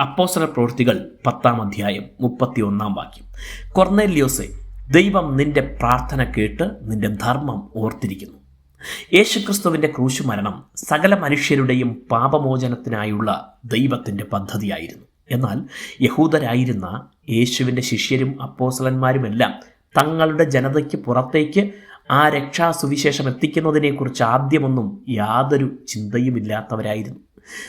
അപ്പോസല പ്രവൃത്തികൾ പത്താം അധ്യായം മുപ്പത്തി ഒന്നാം വാക്യം. കൊർന്നേല്യോസെ ദൈവം നിന്റെ പ്രാർത്ഥന കേട്ട് നിന്റെ ധർമ്മം ഓർത്തിരിക്കുന്നു. യേശുക്രിസ്തുവിന്റെ ക്രൂശുമരണം സകല മനുഷ്യരുടെയും പാപമോചനത്തിനായുള്ള ദൈവത്തിന്റെ പദ്ധതിയായിരുന്നു. എന്നാൽ യഹൂദരായിരുന്ന യേശുവിന്റെ ശിഷ്യരും അപ്പോസലന്മാരുമെല്ലാം തങ്ങളുടെ ജനതയ്ക്ക് പുറത്തേക്ക് ആ രക്ഷാസുവിശേഷം എത്തിക്കുന്നതിനെക്കുറിച്ച് ആദ്യമൊന്നും യാതൊരു ചിന്തയുമില്ലാത്തവരായിരുന്നു.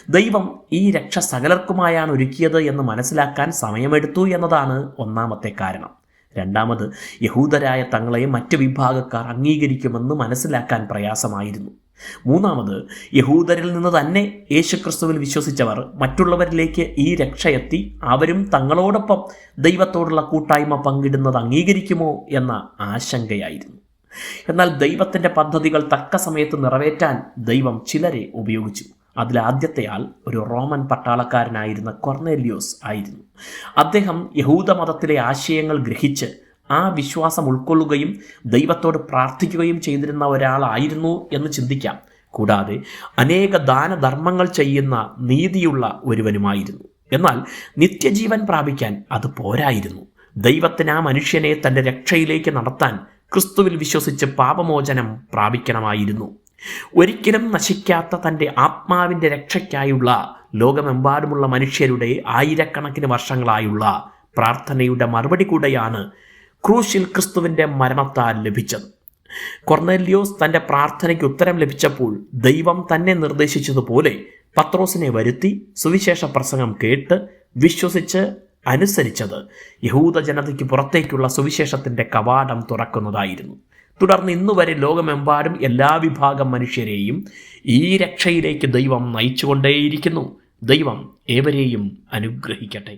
ദൈവം ഈ രക്ഷ സകലർക്കുമായാണ് ഒരുക്കിയത് എന്ന് മനസ്സിലാക്കാൻ സമയമെടുത്തു എന്നതാണ് ഒന്നാമത്തെ കാരണം. രണ്ടാമത് യഹൂദരായ തങ്ങളെ മറ്റ് വിഭാഗക്കാർ അംഗീകരിക്കുമെന്ന് മനസ്സിലാക്കാൻ പ്രയാസമായിരുന്നു. മൂന്നാമത് യഹൂദരിൽ നിന്ന് തന്നെ യേശുക്രിസ്തുവിൽ വിശ്വസിച്ചവർ മറ്റുള്ളവരിലേക്ക് ഈ രക്ഷ എത്തി അവരും തങ്ങളോടൊപ്പം ദൈവത്തോടുള്ള കൂട്ടായ്മ പങ്കിടുന്നത് അംഗീകരിക്കുമോ എന്ന ആശങ്കയായിരുന്നു. എന്നാൽ ദൈവത്തിന്റെ പദ്ധതികൾ തക്ക സമയത്ത് നിറവേറ്റാൻ ദൈവം ചിലരെ ഉപയോഗിച്ചു. അതിലാദ്യത്തെയാൾ ഒരു റോമൻ പട്ടാളക്കാരനായിരുന്ന കൊർണേലിയോസ് ആയിരുന്നു. അദ്ദേഹം യഹൂദ മതത്തിലെ ആശയങ്ങൾ ഗ്രഹിച്ച് ആ വിശ്വാസം ഉൾക്കൊള്ളുകയും ദൈവത്തോട് പ്രാർത്ഥിക്കുകയും ചെയ്തിരുന്ന ഒരാളായിരുന്നു എന്ന് ചിന്തിക്കാം. കൂടാതെ അനേക ദാനധർമ്മങ്ങൾ ചെയ്യുന്ന നീതിയുള്ള ഒരുവനുമായിരുന്നു. എന്നാൽ നിത്യജീവൻ പ്രാപിക്കാൻ അത് പോരായിരുന്നു. ദൈവത്തിന് ആ മനുഷ്യനെ തന്റെ രക്ഷയിലേക്ക് നടത്താൻ ക്രിസ്തുവിൽ വിശ്വസിച്ച് പാപമോചനം പ്രാപിക്കണമായിരുന്നു. ഒരിക്കലും നശിക്കാത്ത തന്റെ ആത്മാവിന്റെ രക്ഷയ്ക്കായുള്ള ലോകമെമ്പാടുമുള്ള മനുഷ്യരുടെ ആയിരക്കണക്കിന് വർഷങ്ങളായുള്ള പ്രാർത്ഥനയുടെ മറുപടി കൂടെയാണ് ക്രൂശിൽ ക്രിസ്തുവിന്റെ മരണത്താൽ ലഭിച്ചത്. കൊർന്നല്യോസ് തന്റെ പ്രാർത്ഥനയ്ക്ക് ഉത്തരം ലഭിച്ചപ്പോൾ ദൈവം തന്നെ നിർദ്ദേശിച്ചതുപോലെ പത്രോസിനെ വരുത്തി സുവിശേഷ പ്രസംഗം കേട്ട് വിശ്വസിച്ച് അനുസരിച്ചത്. യഹൂദ ജനതയ്ക്ക് പുറത്തേക്കുള്ള സുവിശേഷത്തിന്റെ കവാടം തുറക്കുന്നതായിരുന്നു. തുടർന്ന് ഇന്നുവരെ ലോകമെമ്പാടും എല്ലാ വിഭാഗം മനുഷ്യരെയും ഈ രക്ഷയിലേക്ക് ദൈവം നയിച്ചുകൊണ്ടേയിരിക്കുന്നു. ദൈവം ഏവരെയും അനുഗ്രഹിക്കട്ടെ.